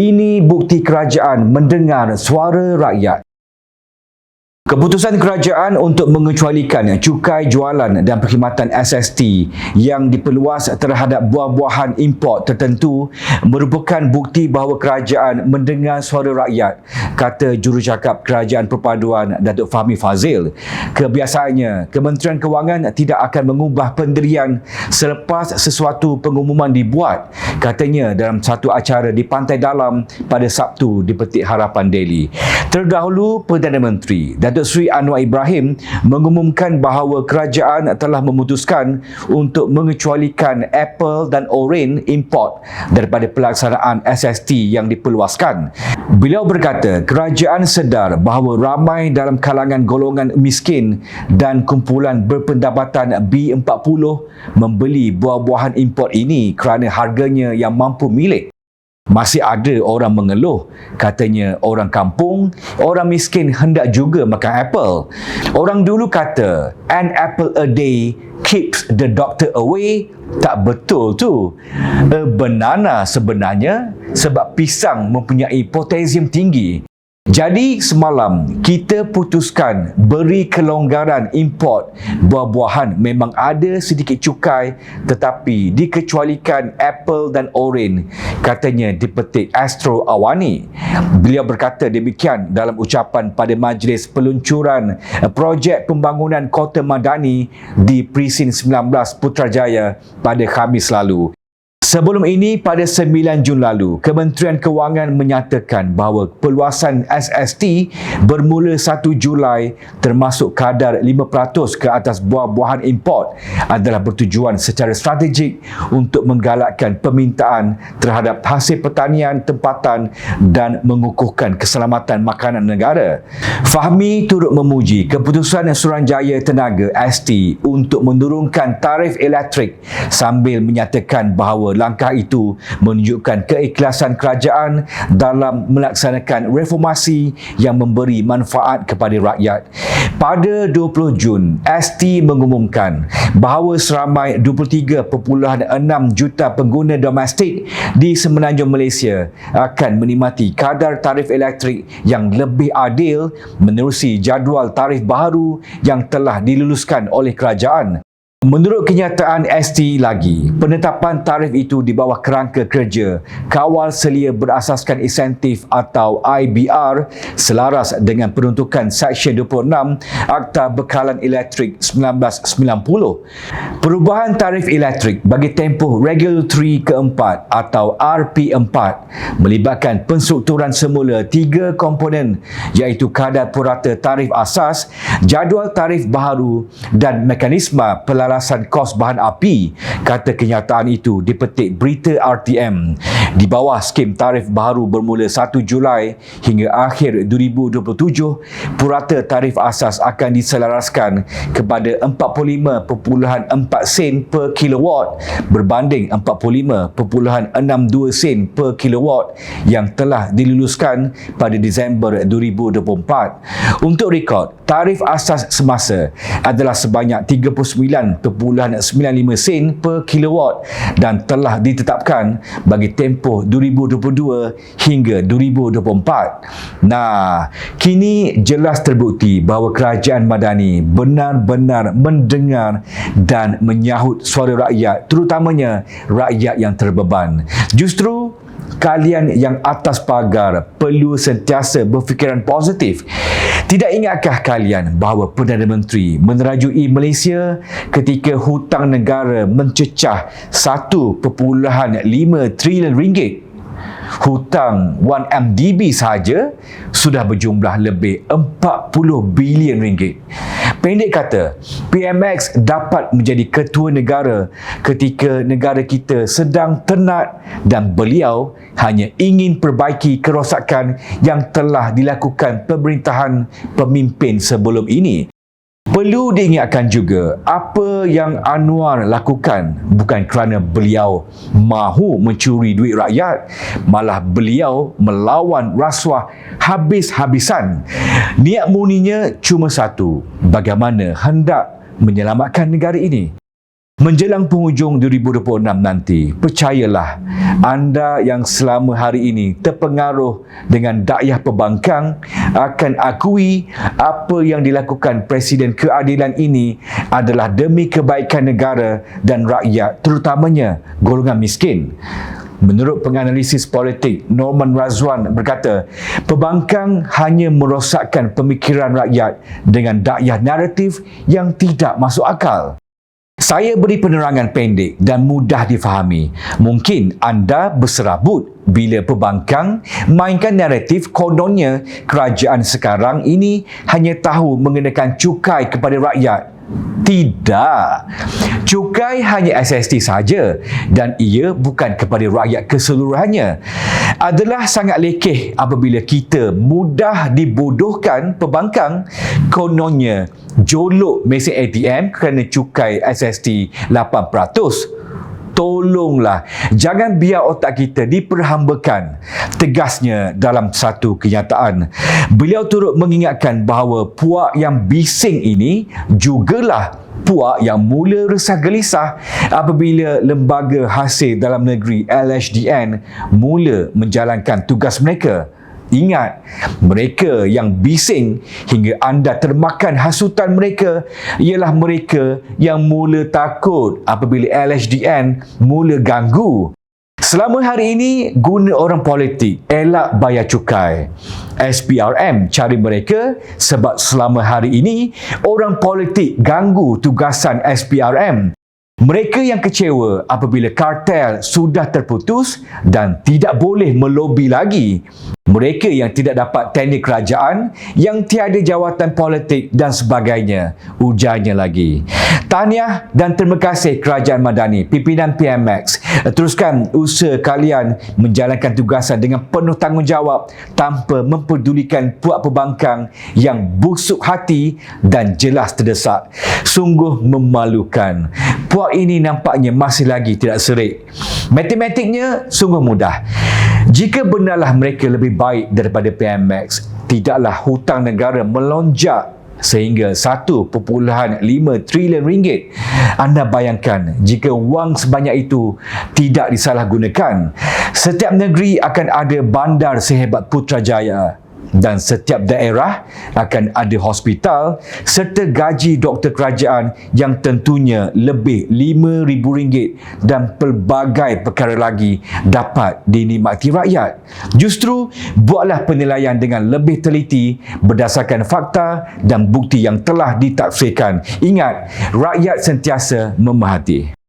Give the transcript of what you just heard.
Ini bukti kerajaan mendengar suara rakyat. Keputusan kerajaan untuk mengecualikan cukai jualan dan perkhidmatan SST yang diperluas terhadap buah-buahan import tertentu merupakan bukti bahawa kerajaan mendengar suara rakyat, kata jurucakap Kerajaan Perpaduan Datuk Fahmi Fazil. Kebiasaannya, Kementerian Kewangan tidak akan mengubah pendirian selepas sesuatu pengumuman dibuat, katanya dalam satu acara di Pantai Dalam pada Sabtu di Petik Harapan Daily. Terdahulu, Perdana Menteri Datuk Datuk Seri Anwar Ibrahim mengumumkan bahawa kerajaan telah memutuskan untuk mengecualikan Apple dan Orange import daripada pelaksanaan SST yang diperluaskan. Beliau berkata kerajaan sedar bahawa ramai dalam kalangan golongan miskin dan kumpulan berpendapatan B40 membeli buah-buahan import ini kerana harganya yang mampu milik. Masih ada orang mengeluh, katanya orang kampung, orang miskin hendak juga makan apple. Orang dulu kata, an apple a day keeps the doctor away. Tak betul tu. A banana sebenarnya sebab pisang mempunyai potasium tinggi jadi semalam kita putuskan beri kelonggaran import buah-buahan memang ada sedikit cukai tetapi dikecualikan apple dan orange katanya dipetik Astro Awani. Beliau berkata demikian dalam ucapan pada majlis peluncuran projek pembangunan kota madani di Presin 19 Putrajaya pada Khamis lalu. Sebelum ini, pada 9 Jun lalu, Kementerian Kewangan menyatakan bahawa peluasan SST bermula 1 Julai termasuk kadar 5% ke atas buah-buahan import adalah bertujuan secara strategik untuk menggalakkan permintaan terhadap hasil pertanian tempatan dan mengukuhkan keselamatan makanan negara. Fahmi turut memuji keputusan Suranjaya Tenaga ST untuk menurunkan tarif elektrik sambil menyatakan bahawa langkah itu menunjukkan keikhlasan kerajaan dalam melaksanakan reformasi yang memberi manfaat kepada rakyat. Pada 20 Jun, ST mengumumkan bahawa seramai 23.6 juta pengguna domestik di Semenanjung Malaysia akan menikmati kadar tarif elektrik yang lebih adil menerusi jadual tarif baru yang telah diluluskan oleh kerajaan. Menurut kenyataan ST lagi, penetapan tarif itu di bawah kerangka kerja kawal selia berasaskan insentif atau IBR selaras dengan peruntukan Seksyen 26 Akta Bekalan Elektrik 1990. Perubahan tarif elektrik bagi tempoh regulatory keempat atau RP4 melibatkan penstrukturan semula tiga komponen iaitu kadar purata tarif asas, jadual tarif baharu dan mekanisme pelarian pelarasan kos bahan api kata kenyataan itu dipetik berita RTM di bawah skim tarif baru bermula 1 Julai hingga akhir 2027 purata tarif asas akan diselaraskan kepada 45.4 sen per kilowatt berbanding 45.62 sen per kilowatt yang telah diluluskan pada Disember 2024 untuk rekod tarif asas semasa adalah sebanyak 39 1.95 sen per kilowatt dan telah ditetapkan bagi tempoh 2022 hingga 2024. Nah, kini jelas terbukti bahawa kerajaan Madani benar-benar mendengar dan menyahut suara rakyat terutamanya rakyat yang terbeban. Justru kalian yang atas pagar perlu sentiasa berfikiran positif. Tidak ingatkah kalian bahawa Perdana Menteri menerajui Malaysia ketika hutang negara mencecah 1.5 trilion ringgit? Hutang 1MDB sahaja sudah berjumlah lebih 40 bilion ringgit. Pendek kata, PMX dapat menjadi ketua negara ketika negara kita sedang tenat dan beliau hanya ingin perbaiki kerosakan yang telah dilakukan pemerintahan pemimpin sebelum ini. Perlu diingatkan juga apa yang Anwar lakukan bukan kerana beliau mahu mencuri duit rakyat malah beliau melawan rasuah habis-habisan. Niat murninya cuma satu, bagaimana hendak menyelamatkan negara ini. Menjelang penghujung 2026 nanti, percayalah anda yang selama hari ini terpengaruh dengan dakyah pembangkang akan akui apa yang dilakukan Presiden keadilan ini adalah demi kebaikan negara dan rakyat terutamanya golongan miskin. Menurut penganalisis politik Norman Razwan berkata, pembangkang hanya merosakkan pemikiran rakyat dengan dakyah naratif yang tidak masuk akal. Saya beri penerangan pendek dan mudah difahami. Mungkin anda berserabut bila pembangkang mainkan naratif kononnya kerajaan sekarang ini hanya tahu mengenakan cukai kepada rakyat tidak. Cukai hanya SST saja dan ia bukan kepada rakyat keseluruhannya. Adalah sangat lekeh apabila kita mudah dibodohkan pembangkang kononnya jolok mesin ATM kerana cukai SST 8% tolonglah. Jangan biar otak kita diperhambakan tegasnya dalam satu kenyataan. Beliau turut mengingatkan bahawa puak yang bising ini jugalah puak yang mula resah gelisah apabila lembaga hasil dalam negeri LHDN mula menjalankan tugas mereka Ingat, mereka yang bising hingga anda termakan hasutan mereka ialah mereka yang mula takut apabila LHDN mula ganggu. Selama hari ini, guna orang politik elak bayar cukai. SPRM cari mereka sebab selama hari ini, orang politik ganggu tugasan SPRM. Mereka yang kecewa apabila kartel sudah terputus dan tidak boleh melobi lagi. Mereka yang tidak dapat teknik kerajaan, yang tiada jawatan politik dan sebagainya. Ujarnya lagi. Tahniah dan terima kasih Kerajaan Madani, pimpinan PMX. Teruskan usaha kalian menjalankan tugasan dengan penuh tanggungjawab tanpa mempedulikan puak pembangkang yang busuk hati dan jelas terdesak. Sungguh memalukan. Puak ini nampaknya masih lagi tidak serik. Matematiknya sungguh mudah. Jika benarlah mereka lebih baik daripada PMX, tidaklah hutang negara melonjak sehingga 1.5 trilion ringgit. Anda bayangkan jika wang sebanyak itu tidak disalahgunakan, setiap negeri akan ada bandar sehebat Putrajaya dan setiap daerah akan ada hospital serta gaji doktor kerajaan yang tentunya lebih RM5,000 dan pelbagai perkara lagi dapat dinikmati rakyat. Justru, buatlah penilaian dengan lebih teliti berdasarkan fakta dan bukti yang telah ditafsirkan. Ingat, rakyat sentiasa memahati.